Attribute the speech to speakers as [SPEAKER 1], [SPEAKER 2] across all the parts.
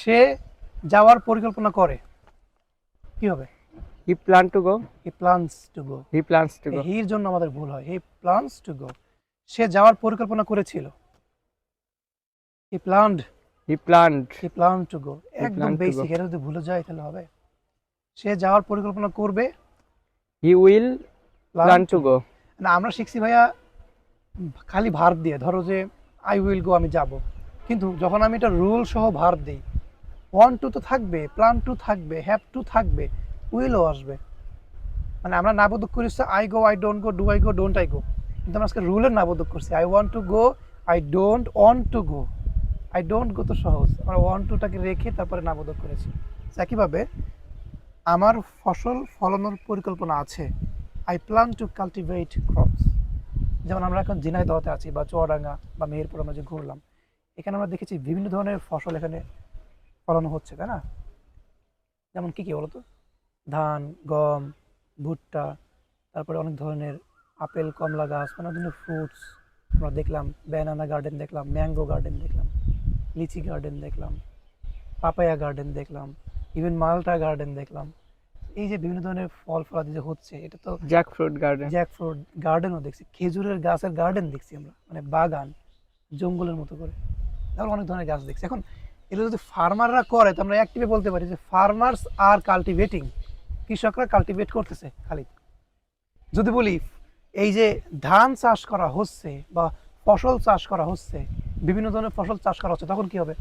[SPEAKER 1] সে যাওয়ার পরিকল্পনা করে। কি হবে?
[SPEAKER 2] He plan to go
[SPEAKER 1] he plans to go
[SPEAKER 2] he plans to go
[SPEAKER 1] হির জন্য আমাদের ভুল হয়। হি প্লানস টু গো সে যাওয়ার পরিকল্পনা করেছিল। He planned
[SPEAKER 2] he planned
[SPEAKER 1] he plan to go একদম. বেসিক এটা যদি ভুলে যায় তাহলে হবে। সে যাওয়ার পরিকল্পনা করবে।
[SPEAKER 2] He will plan to go
[SPEAKER 1] না আমরা শিখছি ভাইয়া খালি ভার দিয়ে। ধরো যে আই উইল গো আমি যাব। কিন্তু যখন আমি এটা রুল সহ ভার দিই ওয়ান টু তো থাকবে প্ল্যান টু থাকবে হ্যাভ টু থাকবে, উইলও আসবে। মানে আমরা নাবোধক করেছি I go I don't go do I go don't I go কিন্তু আমরা আজকে রুলের নাবোধক করছি I want to go I don't want to go I don't go তো সহজ। আমরা ওয়ান টুটাকে রেখে তারপরে নাবোধক করেছি। তো একইভাবে আমার ফসল ফলানোর পরিকল্পনা আছে। I plan to cultivate crops যেমন আমরা এখন জিনাই ঝিনাইদহতে আছি বা চুয়াডাঙ্গা বা মেহেরপুর আমরা যে ঘুরলাম, এখানে আমরা দেখেছি বিভিন্ন ধরনের ফসল এখানে ফলানো হচ্ছে তাই না? যেমন কি কি বলতো? ধান গম ভুট্টা তারপরে অনেক ধরনের আপেল কমলা গাছ মানে অনেক ধরনের ফ্রুটস আমরা দেখলাম ব্যানানা গার্ডেন দেখলাম ম্যাঙ্গো গার্ডেন দেখলাম লিচি গার্ডেন দেখলাম পাপায়া গার্ডেন দেখলাম ইভেন মালটা গার্ডেন দেখলাম। এই যে বিভিন্ন ধরনের ফল ফলাদি যে হচ্ছে এটা তো
[SPEAKER 2] jackfruit garden
[SPEAKER 1] jackfruit গার্ডেনও দেখছি খেজুরের গাছের গার্ডেন দেখছি আমরা মানে বাগান জঙ্গলের মতো করে। তারপর অনেক ধরনের গাছ দেখছি। এখন এগুলো যদি ফার্মাররা করে, তো আমরা অ্যাক্টিভে বলতে পারি যে ফার্মার্স আর কাল্টিভেটিং কৃষকরা কাল্টিভেট করতেছে খালি। যদি বলি, এই যে ধান চাষ করা হচ্ছে বা ফসল চাষ করা হচ্ছে, বিভিন্ন ধরনের ফসল চাষ করা হচ্ছে, তখন কি হবে?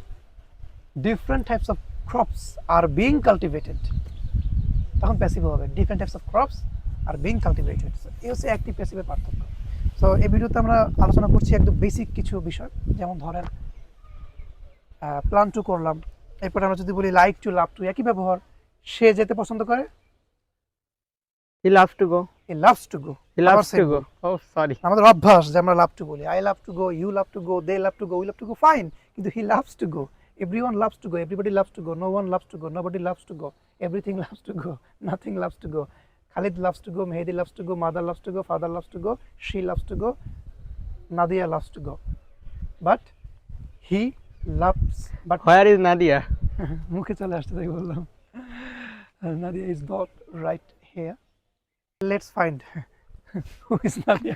[SPEAKER 1] Different types of crops are being cultivated তখন প্যাসিভ হবে। Different types of crops are being cultivated এই হচ্ছে একটি প্যাসিভের পার্থক্য। সো এই ভিডিওতে আমরা আলোচনা করছি একদম বেসিক কিছু বিষয়, যেমন ধরেন প্ল্যান টু করলাম এরপরে আমরা যদি বলি লাইক টু লাভ টু একই ব্যবহার সে যেতে পছন্দ করে
[SPEAKER 2] he loves to go
[SPEAKER 1] he loves to go
[SPEAKER 2] he loves to go oh sorry
[SPEAKER 1] আমাদের অভ্যাস যে আমরা লাভ টু বলি I love to go you love to go they love to go we love to go fine কিন্তু he loves to go everyone loves to go everybody loves to go no one loves to go nobody loves to go everything loves to go nothing loves to go Khalid loves to go Mehedi loves to go mother loves to go father loves to go she loves to go Nadia loves to go but he loves but
[SPEAKER 2] where is Nadia
[SPEAKER 1] মুখে চলে আসতে তাই বললাম। Nadia is not right here let's find who is Nadia